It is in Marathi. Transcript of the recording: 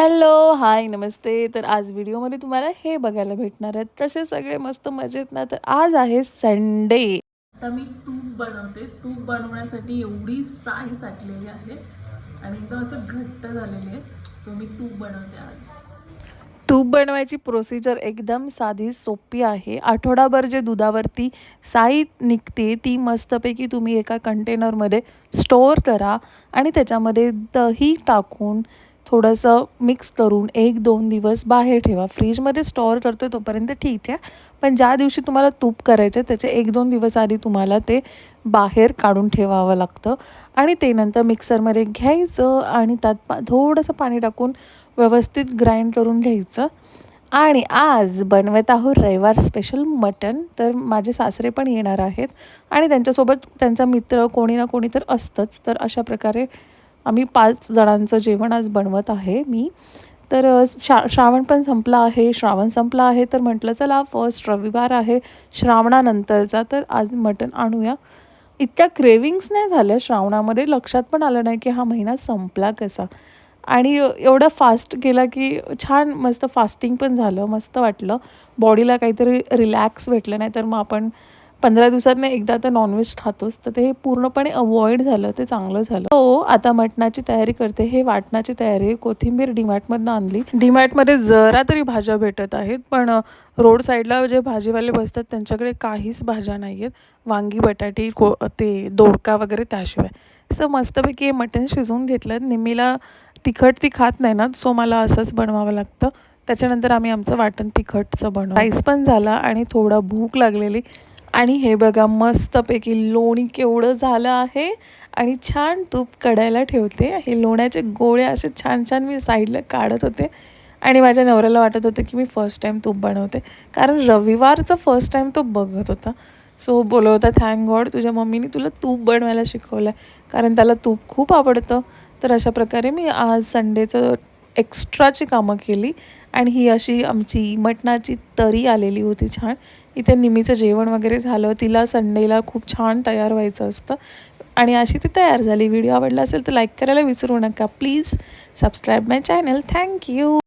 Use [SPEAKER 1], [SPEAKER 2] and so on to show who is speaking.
[SPEAKER 1] हॅलो हाय नमस्ते. तर आज व्हिडिओमध्ये तुम्हाला हे बघायला भेटणार आहेत. तसे सगळे मस्त मजेत ना? तर आज आहे संडे.
[SPEAKER 2] आता मी तूप बनवते. तूप बनवण्यासाठी एवढी साई साठलेली आहे आणि एकदम असं घट्ट झालेली आहे. सो मी तूप बनवते आज.
[SPEAKER 1] तूप बनवायची प्रोसिजर एकदम साधी सोपी आहे. आठवडाभर जे दुधावरती साई निघते ती मस्तपैकी तुम्ही एका कंटेनरमध्ये स्टोअर करा आणि त्याच्यामध्ये दही टाकून थोडंसं मिक्स करून एक दोन दिवस बाहेर ठेवा. फ्रीजमध्ये स्टोअर करतो आहे तोपर्यंत ठीक आहे. पण ज्या दिवशी तुम्हाला तूप करायचं त्याचे एक दोन दिवस आधी तुम्हाला ते बाहेर काढून ठेवावं लागतं. आणि ते नंतर मिक्सरमध्ये घ्यायचं आणि त्यात पा थोडंसं पाणी टाकून व्यवस्थित ग्राइंड करून घ्यायचं. आणि आज बनवत आहोत रविवार स्पेशल मटन तर माझे सासरे पण येणार आहेत. आणि त्यांच्यासोबत त्यांचा मित्र कोणी ना कोणी तर असतंच. तर अशा प्रकारे आम्ही पाच जणांचं जेवण आज बनवत आहे मी. तर शा श्रावण पण संपला आहे. श्रावण संपला आहे तर म्हटलं चला फर्स्ट रविवार आहे. श्रावणानंतरचा तर आज मटण आणूया. इतक्या क्रेविंग्स नाही झाल्या श्रावणामध्ये. लक्षात पण आलं नाही की हा महिना संपला कसा. आणि एवढा फास्ट गेला की छान मस्त फास्टिंग पण झालं मस्त वाटलं. बॉडीला काहीतरी रिलॅक्स भेटलं नाही तर मग आपण पंधरा दिवसातनं एकदा तर नॉनव्हेज खातोच तर ते पूर्णपणे अवॉइड झालं ते चांगलं झालं. हो आता मटणाची तयारी करते. हे वाटणाची तयारी कोथिंबीर डीमार्टमधनं आणली. डीमार्टमध्ये जरा तरी भाज्या भेटत आहेत पण रोड साईडला जे भाजीवाले बसतात त्यांच्याकडे काहीच भाज्या नाही आहेत वांगी बटाटी को ते दोडका वगैरे त्याशिवाय. असं मस्तपैकी हे मटण शिजवून घेतलं. निम्मीला तिखट ती खात नाही ना सो मला असंच बनवावं लागतं. त्याच्यानंतर आम्ही आमचं वाटण तिखटचं बनव राईस पण झाला आणि थोडा भूक लागलेली. आणि हे बघा मस्तपैकी लोणी केवढं झालं आहे. आणि छान तूप कढायला ठेवते. हे लोण्याचे गोळे असे छान छान मी साईडला काढत होते. आणि माझ्या नवऱ्याला वाटत होतं की मी फर्स्ट टाईम तूप बनवते. कारण रविवारचा फर्स्ट टाईम तो बघत होता. सो बोलवता होता थँक गॉड तुझ्या मम्मीने तुला तूप बनवायला शिकवलं आहे कारण त्याला तूप खूप आवडतं. तर अशा प्रकारे मी आज संडेचं एक्स्ट्राची कामं केली. आणि ही अशी आमची मटणाची तरी आलेली होती छान. इथे निमीचं जेवण वगैरे झालं तिला संडेला खूप छान तयार व्हायचं असतं. आणि अशी ती तयार झाली. व्हिडिओ आवडला असेल तर लाईक करायला विसरू नका. Please subscribe my channel thank you